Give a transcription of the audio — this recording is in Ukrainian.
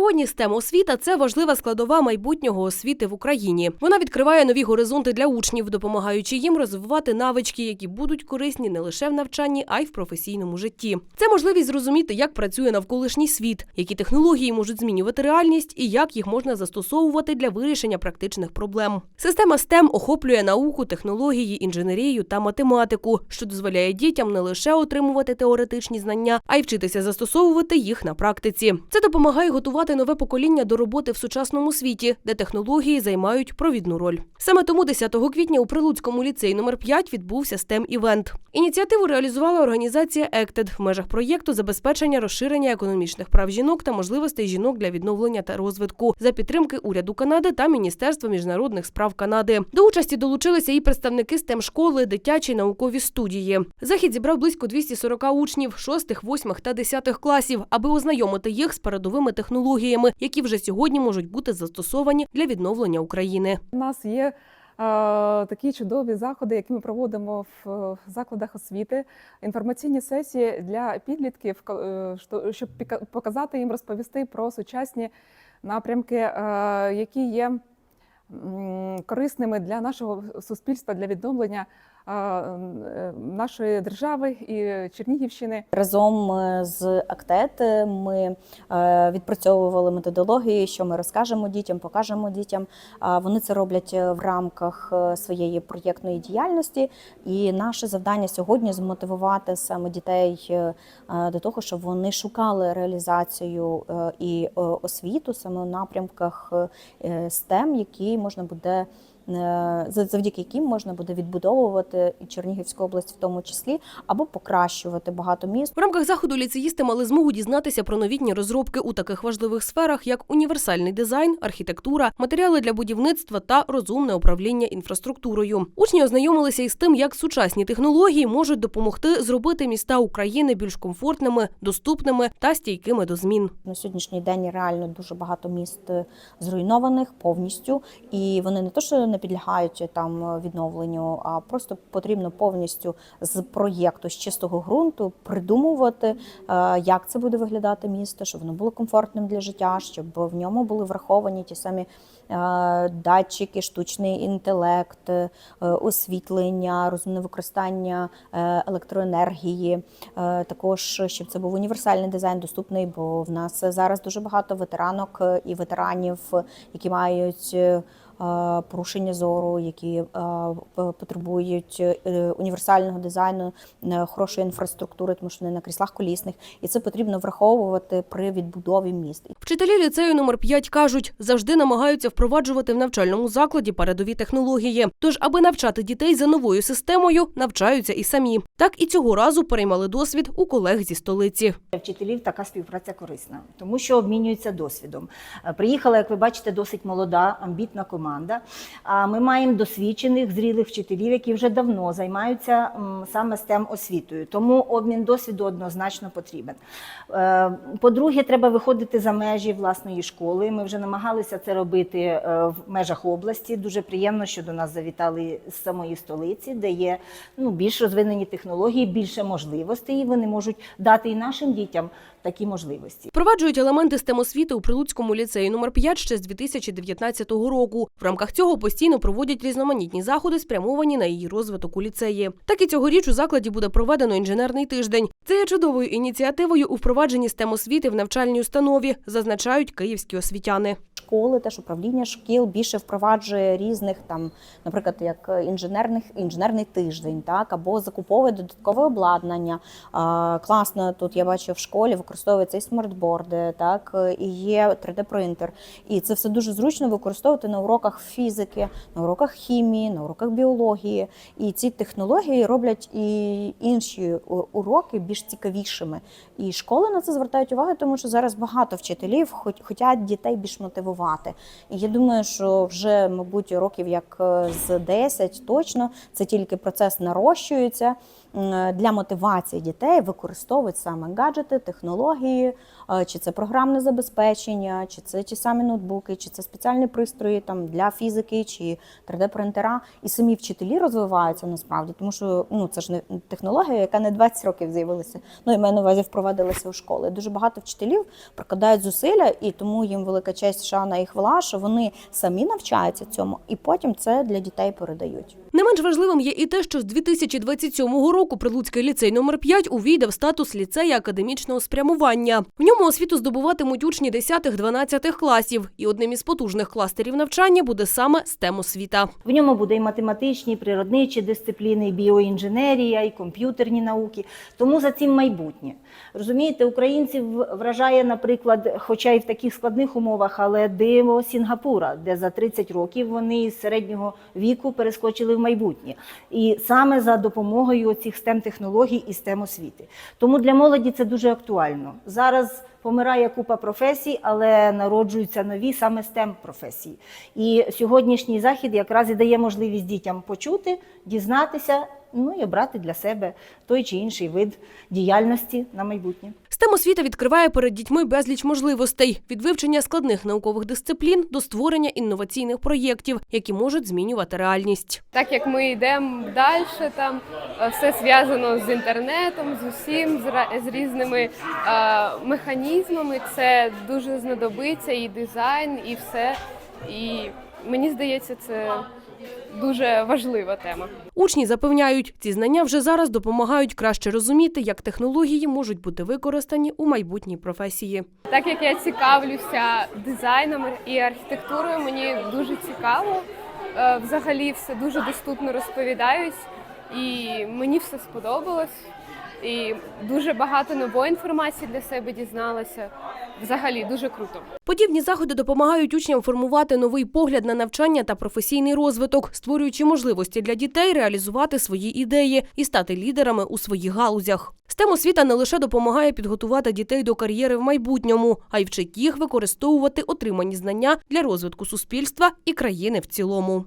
Сьогодні STEM освіта це важлива складова майбутнього освіти в Україні. Вона відкриває нові горизонти для учнів, допомагаючи їм розвивати навички, які будуть корисні не лише в навчанні, а й в професійному житті. Це можливість зрозуміти, як працює навколишній світ, які технології можуть змінювати реальність і як їх можна застосовувати для вирішення практичних проблем. Система STEM охоплює науку, технології, інженерію та математику, що дозволяє дітям не лише отримувати теоретичні знання, а й вчитися застосовувати їх на практиці. Це допомагає готувати нове покоління до роботи в сучасному світі, де технології займають провідну роль. Саме тому 10 квітня у Прилуцькому ліцеї номер 5 відбувся stem івент Ініціативу реалізувала організація «Ектед» в межах проєкту забезпечення розширення економічних прав жінок та можливостей жінок для відновлення та розвитку за підтримки уряду Канади та Міністерства міжнародних справ Канади. До участі долучилися і представники stem школи, дитячі наукові студії. Захід зібрав близько 240 учнів 6, 8 та 10 класів, аби ознайомити їх з передовими технологіями, які вже сьогодні можуть бути застосовані для відновлення України. У нас є е, такі чудові заходи, які ми проводимо в е, закладах освіти, інформаційні сесії для підлітків, е, щоб показати їм, розповісти про сучасні напрямки, які є корисними для нашого суспільства, для відновлення е, нашої держави і Чернігівщини. Разом е, з Актет е, ми відпрацьовували методології, що ми розкажемо дітям, покажемо дітям. А Вони це роблять в рамках своєї проєктної діяльності. І наше завдання сьогодні змотивувати саме дітей до того, щоб вони шукали реалізацію і освіту саме у напрямках STEM, які можна буде. Е, за- Завдяки яким можна буде відбудовувати і Чернігівську область, в тому числі, або покращувати багато міст. В рамках заходу ліцеїсти мали змогу дізнатися про новітні розробки у таких важливих сферах, як універсальний дизайн, архітектура, матеріали для будівництва та розумне управління інфраструктурою. Учні ознайомилися із тим, як сучасні технології можуть допомогти зробити міста України більш комфортними, доступними та стійкими до змін. На сьогоднішній день реально дуже багато міст е, зруйнованих повністю, і вони не то, що не підлягають там відновленню, а просто потрібно повністю з проєкту з чистого ґрунту придумувати, е, як це буде виглядати місто, щоб воно було комфортним для життя, щоб в ньому були враховані ті самі е, датчики, штучний інтелект, е, освітлення, розумне використання електроенергії. Також щоб це був універсальний дизайн, доступний, бо в нас зараз дуже багато ветеранок і ветеранів, які мають. Е, Порушення зору, які е, потребують е, універсального дизайну, хорошої інфраструктури, тому що вони на кріслах колісних, і це потрібно враховувати при відбудові міст. Вчителі ліцею номер 5 кажуть, завжди намагаються впроваджувати в навчальному закладі передові технології. Тож, аби навчати дітей за новою системою, навчаються і самі. Так і цього разу переймали досвід у колег зі столиці. Для вчителів така співпраця корисна, тому що обмінюються досвідом. Приїхала, як ви бачите, досить молода, амбітна команда. А ми маємо досвідчених, зрілих вчителів, які вже давно займаються саме stem освітою. Тому обмін досвіду однозначно потрібен. Е, По-друге, треба виходити за межі власної школи. Ми вже намагалися це робити е, в межах області. Дуже приємно, що до нас завітали з самої столиці, де є ну, більш розвинені технології, більше можливостей, вони можуть дати і нашим дітям такі можливості. Впроваджують елементи STEM освіти у Прилуцькому ліцеї номер 5 ще з 2019 року. В рамках цього постійно проводять різноманітні заходи, спрямовані на її розвиток у ліцеї. Так і цьогоріч у закладі буде проведено інженерний тиждень. Це є чудовою ініціативою у впровадженні STEM освіти в навчальній установі, зазначають київські освітяни. Школи, теж управління шкіл більше впроваджує різних там, наприклад, як інженерних інженерний тиждень, так або закуповує додаткове обладнання. А, класно тут я бачу в школі використовується і смартборди, так і є 3D-принтер. І це все дуже зручно використовувати на уроках фізики, на уроках хімії, на уроках біології. І ці технології роблять і інші уроки більш цікавішими. І школи на це звертають увагу, тому що зараз багато вчителів хоч хочуть дітей більш мотивувати. І я думаю, що вже, мабуть, років як е, з 10 точно це тільки процес нарощується. для мотивації дітей використовують саме гаджети, технології, е, чи це програмне забезпечення, чи це ті самі ноутбуки, чи це спеціальні пристрої там для фізики чи 3D-принтера. І самі вчителі розвиваються насправді, тому що ну це ж не технологія, яка не 20 років з'явилася. Ну і маю на увазі впровадилася у школи. Дуже багато вчителів прикладають зусилля, і тому їм велика честь, шана і хвала, що вони самі навчаються цьому, і потім це для дітей передають. Не менш важливим є і те, що з 2027 року Прилуцький ліцей номер 5 увійде в статус ліцея академічного спрямування. В ньому освіту здобуватимуть учні 10-12 класів, і одним із потужних кластерів навчання буде саме STEM освіта. В ньому буде і математичні, і природничі дисципліни, і біоінженерія, і комп'ютерні науки. Тому за цим майбутнє. Розумієте, українців вражає, наприклад, хоча й в таких складних умовах, але диво Сінгапура, де за 30 років вони з середнього віку перескочили в майбутнє. І саме за допомогою цих stem технологій і stem освіти. Тому для молоді це дуже актуально. Зараз помирає купа професій, але народжуються нові саме stem професії. І сьогоднішній захід якраз і дає можливість дітям почути, дізнатися, ну і обрати для себе той чи інший вид діяльності на майбутнє. STEM освіта відкриває перед дітьми безліч можливостей від вивчення складних наукових дисциплін до створення інноваційних проєктів, які можуть змінювати реальність. так як ми йдемо далі, там е, все зв'язано з інтернетом, з усім, з, з різними е, механізмами. Це дуже знадобиться і дизайн, і все. І мені здається, це дуже важлива тема. Учні запевняють, ці знання вже зараз допомагають краще розуміти, як технології можуть бути використані у майбутній професії. Так як я цікавлюся дизайном і архітектурою, мені дуже цікаво. Е, Взагалі все дуже доступно розповідають, і мені все сподобалось. І дуже багато нової інформації для себе дізналася. Взагалі дуже круто. Подібні заходи допомагають учням формувати новий погляд на навчання та професійний розвиток, створюючи можливості для дітей реалізувати свої ідеї і стати лідерами у своїх галузях. STEM освіта не лише допомагає підготувати дітей до кар'єри в майбутньому, а й вчить їх використовувати отримані знання для розвитку суспільства і країни в цілому.